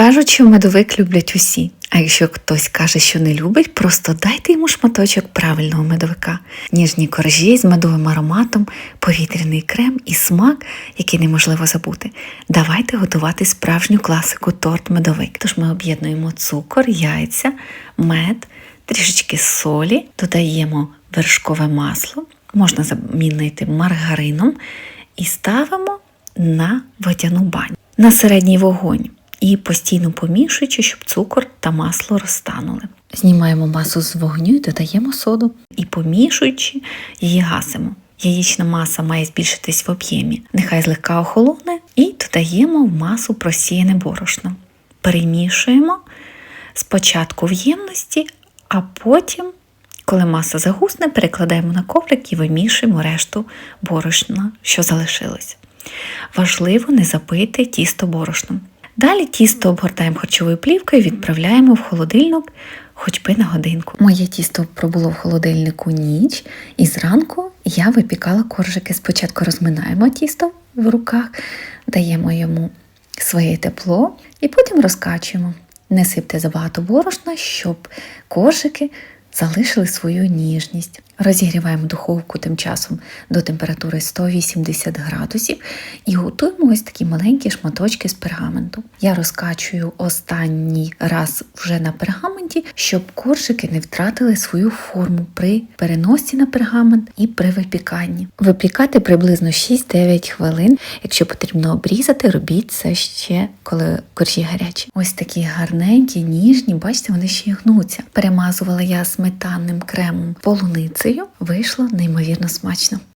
Кажуть, що медовик люблять усі. А якщо хтось каже, що не любить, просто дайте йому шматочок правильного медовика, ніжні коржі з медовим ароматом, повітряний крем і смак, який неможливо забути. Давайте готувати справжню класику торт медовик. Тож ми об'єднуємо цукор, яйця, мед, трішечки солі, додаємо вершкове масло, можна замінити маргарином і ставимо на водяну баню на середній вогонь і постійно помішуючи, щоб цукор та масло розтанули. Знімаємо масу з вогню і додаємо соду і помішуючи, її гасимо. Яєчна маса має збільшитись в об'ємі. Нехай злегка охолоне і додаємо в масу просіяне борошно. Перемішуємо спочатку в ємності, а потім, коли маса загусне, перекладаємо на коврик і вимішуємо решту борошна, що залишилось. Важливо не запити тісто борошном. Далі тісто обгортаємо харчовою плівкою відправляємо в холодильник хоч би на годинку. Моє тісто пробуло в холодильнику ніч, і зранку я випікала коржики. Спочатку розминаємо тісто в руках, даємо йому своє тепло і потім розкачуємо. Не сипте забагато борошна, щоб коржики залишили свою ніжність. Розігріваємо духовку тим часом до температури 180 градусів і готуємо ось такі маленькі шматочки з пергаменту. Я розкачую останній раз вже на пергаменті, щоб коржики не втратили свою форму при переносі на пергамент і при випіканні. Випікати приблизно 6-9 хвилин. Якщо потрібно обрізати, робіть це ще коли коржі гарячі. Ось такі гарненькі, ніжні, бачите, вони ще й гнуться. Перемазувала я сметанним кремом полуницею, вийшло неймовірно смачно.